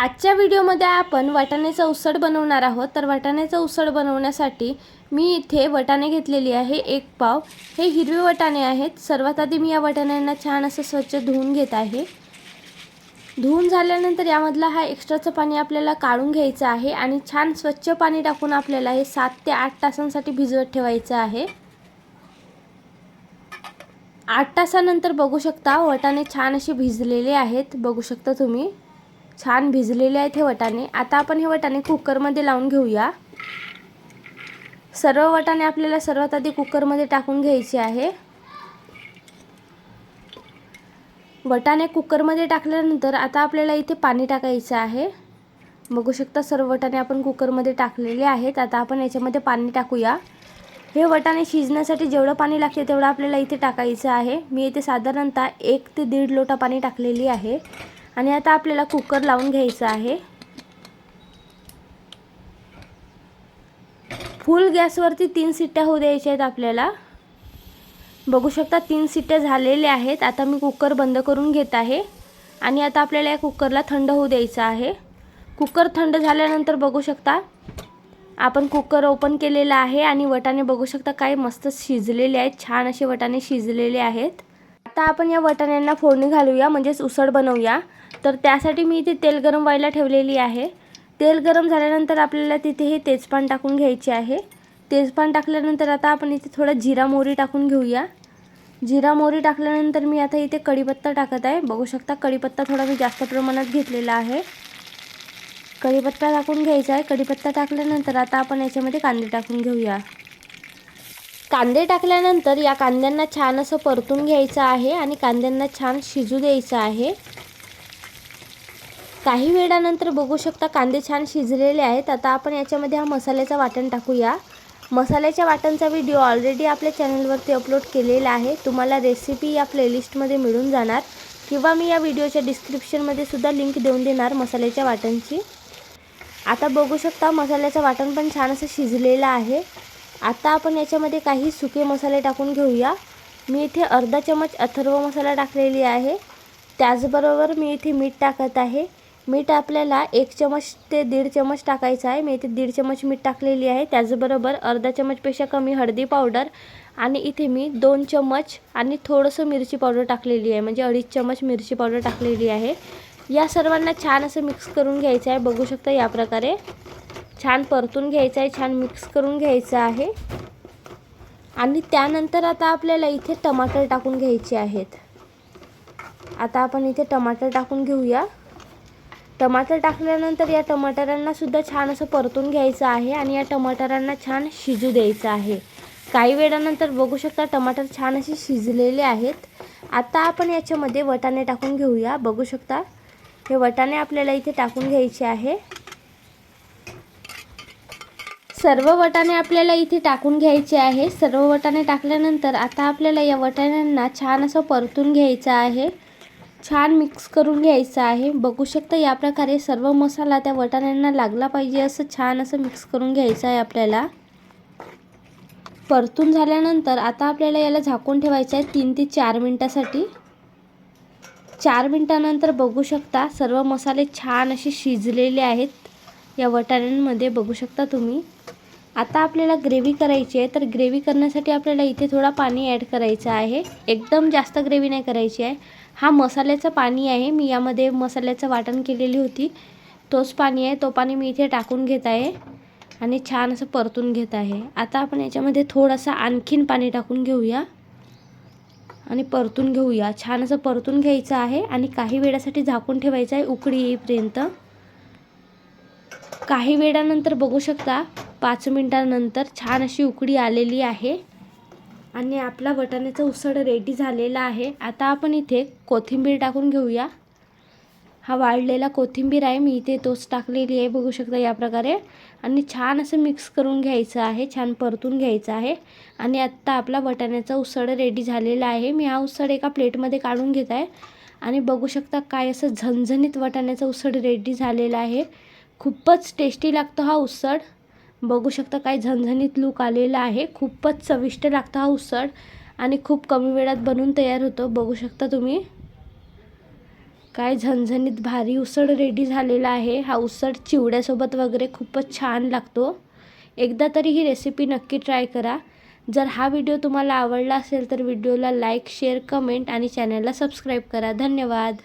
आजच्या व्हिडिओमध्ये आपण वाटाण्याचा उसळ बनवणार आहोत. तर वाटाण्याचा उसळ बनवण्यासाठी मी इथे वटाणे घेतलेली आहे एक पाव. हे हिरवे वटाणे आहेत. सर्वात आधी मी या वटाण्यांना छान असं स्वच्छ धुवून घेत आहे. धुवून झाल्यानंतर यामधला हा एक्स्ट्राचं पाणी आपल्याला काढून घ्यायचं आहे आणि छान स्वच्छ पाणी टाकून आपल्याला हे सात ते आठ तासांसाठी भिजवत ठेवायचं आहे. आठ तासानंतर बघू शकता वटाणे छान असे भिजलेले आहेत. बघू शकता तुम्ही. छान भिजलेले आहेत हे वटाणे. आता आपण हे वटाणे कुकरमध्ये लावून घेऊया. सर्व वटाणे आपल्याला सर्वात आधी कुकरमध्ये टाकून घ्यायचे आहे. वटाणे कुकरमध्ये टाकल्यानंतर आता आपल्याला इथे पाणी टाकायचं आहे. बघू शकता सर्व वटाणे आपण कुकरमध्ये टाकलेले आहेत. आता आपण याच्यामध्ये पाणी टाकूया. हे वटाणे शिजण्यासाठी जेवढं पाणी लागते तेवढं आपल्याला इथे टाकायचं आहे. मी इथे साधारणतः एक ते दीड लोटा पाणी टाकलेली आहे. आणि आता आपल्याला कुकर लावून घ्यायचं आहे. फुल गॅसवरती तीन सिट्ट्या होऊ द्यायच्या आहेत आपल्याला. बघू शकता तीन सिट्ट्या झालेल्या आहेत. आता मी कुकर बंद करून घेत आहे. आणि आता आपल्याला या कुकरला थंड होऊ द्यायचं आहे. कुकर थंड झाल्यानंतर बघू शकता आपण कुकर ओपन केलेला आहे आणि वटाणे बघू शकता काय मस्त शिजलेले आहेत. छान असे वटाणे शिजलेले आहेत. आता आपण या वटाण्यांना फोडणी घालूया म्हणजेच उसळ बनवूया. तर त्यासाठी मी इथे तेल गरम व्हायला ठेवलेली आहे. तेल गरम झाल्यानंतर आपल्याला तिथे हे तेजपान टाकून घ्यायचे आहे. तेजपान टाकल्यानंतर आता आपण इथे थोडा जिरा मोहरी टाकून घेऊया. जिरा मोहरी टाकल्यानंतर मी आता इथे कढीपत्ता टाकत आहे. बघू शकता कढीपत्ता थोडा मी जास्त प्रमाणात घेतलेला आहे. कढीपत्ता टाकून घ्यायचा आहे. कढीपत्ता टाकल्यानंतर आता आपण याच्यामध्ये कांदे टाकून घेऊया. कांदे टाकल्यानंतर या कांद्यांना छान असं परतून घ्यायचं आहे आणि कांद्यांना छान शिजू द्यायचं आहे. काही वेळानंतर बघू शकता कांदे छान शिजलेले आहेत. आता आपण याच्यामध्ये हा मसाल्याचा वाटण टाकूया. मसाल्याच्या वाटणचा व्हिडिओ ऑलरेडी आपल्या चॅनलवरती अपलोड केलेला आहे. तुम्हाला रेसिपी या प्लेलिस्टमध्ये मिळून जाणार. किंवा मी या व्हिडिओच्या डिस्क्रिप्शनमध्ये सुद्धा लिंक देऊन देणार मसाल्याच्या वाटणची. आता बघू शकता मसाल्याचं वाटण पण छान असं शिजलेलं आहे. आता आपण याच्यामध्ये काही सुके मसाले टाकून घेऊया. मी इथे अर्धा चमच अथर्व मसाला टाकलेली आहे. त्याचबरोबर मी इथे मीठ टाकत आहे. मीठ आपल्याला एक चमच ते दीड चमच टाकायचं आहे. मी इथे दीड चमच मीठ टाकलेली आहे. त्याचबरोबर अर्धा चमचपेक्षा कमी हळदी पावडर आणि इथे मी दोन चमच आणि थोडंसं मिरची पावडर टाकलेली आहे. म्हणजे अडीच चमच मिरची पावडर टाकलेली आहे. या सर्वांना छान असं मिक्स करून घ्यायचं आहे. बघू शकता या प्रकारे. छान परतून घ्यायचं आहे छान मिक्स करून घ्यायचं आहे. आणि त्यानंतर आता आपल्याला इथे टमाटर टाकून घ्यायचे आहेत. आता आपण इथे टमाटर टाकून घेऊया. टमाटर टाकल्यानंतर या टमाटरांनासुद्धा छान असं परतून घ्यायचं आहे आणि या टमाटरांना छान शिजू द्यायचं आहे. काही वेळानंतर बघू शकता टमाटर छान असे शिजलेले आहेत. आता आपण याच्यामध्ये वटाणे टाकून घेऊया. बघू शकता हे वटाणे आपल्याला इथे टाकून घ्यायचे आहे. सर्व वटाणे आपल्याला इथे टाकून घ्यायचे आहे. सर्व वटाणे टाकल्यानंतर आता आपल्याला या वटाण्यांना छान असं परतून घ्यायचं आहे. छान मिक्स करून घ्यायचं आहे. बघू शकता या प्रकारे सर्व मसाला त्या वटाण्यांना लागला पाहिजे असं छान असं मिक्स करून घ्यायचं आहे आपल्याला. परतून झाल्यानंतर आता आपल्याला याला झाकून ठेवायचं आहे तीन ते चार मिनटासाठी. चार मिनटानंतर बघू शकता सर्व मसाले छान असे शिजलेले आहेत. या वटाण्यांमध्ये बघू शकता तुम्ही. आता आपल्याला ग्रेव्ही करायची आहे. तर ग्रेव्ही करण्यासाठी आपल्याला इथे थोडा पाणी ॲड करायचं आहे. एकदम जास्त ग्रेव्ही नाही करायची आहे. हा मसाल्याचं पाणी आहे. मी यामध्ये मसाल्याचं वाटण केलेली होती. तोच पाणी आहे. तो पाणी मी इथे टाकून घेत आहे. आणि छान असं परतून घेत आहे. आता आपण याच्यामध्ये थोडंसं आणखीन पाणी टाकून घेऊया. आणि परतून घेऊया. छान असं परतून घ्यायचं आहे. आणि काही वेळासाठी झाकून ठेवायचं आहे. उकळी येईपर्यंत. काही वेळानंतर बघू शकता. पाच मिनटानंतर छान अशी उकडी आलेली आहे. आणि आपला वटाण्याचा उसळ रेडी झालेला आहे. आता आपण इथे कोथिंबीर टाकून घेऊया. हा वाळलेला कोथिंबीर आहे. मी इथे तोच टाकलेली आहे. बघू शकता या प्रकारे. आणि छान असं मिक्स करून घ्यायचं आहे. छान परतून घ्यायचं आहे. आणि आत्ता आपला वटाण्याचा उसळ रेडी झालेला आहे. मी हा उसळ एका प्लेटमध्ये काढून घेत आहे. आणि बघू शकता काय असं झणझणीत वटाण्याचा उसळ रेडी झालेला आहे. खूपच टेस्टी लागतो हा उसळ. बघू शकता काय झणझणीत लूक आलेला आहे. खूपच चविष्ट लागतो हा उसळ. आणि खूप कमी वेळात बनून तयार होतो. बघू शकता तुम्ही. काय झणझणीत भारी उसळ रेडी झालेला आहे. हा उसळ चिवड्यासोबत वगैरे खूपच छान लागतो. एकदा तरी ही रेसिपी नक्की ट्राय करा. जर हा व्हिडिओ तुम्हाला आवडला असेल तर व्हिडिओला लाईक शेअर कमेंट आणि चॅनलला सबस्क्राईब करा. धन्यवाद.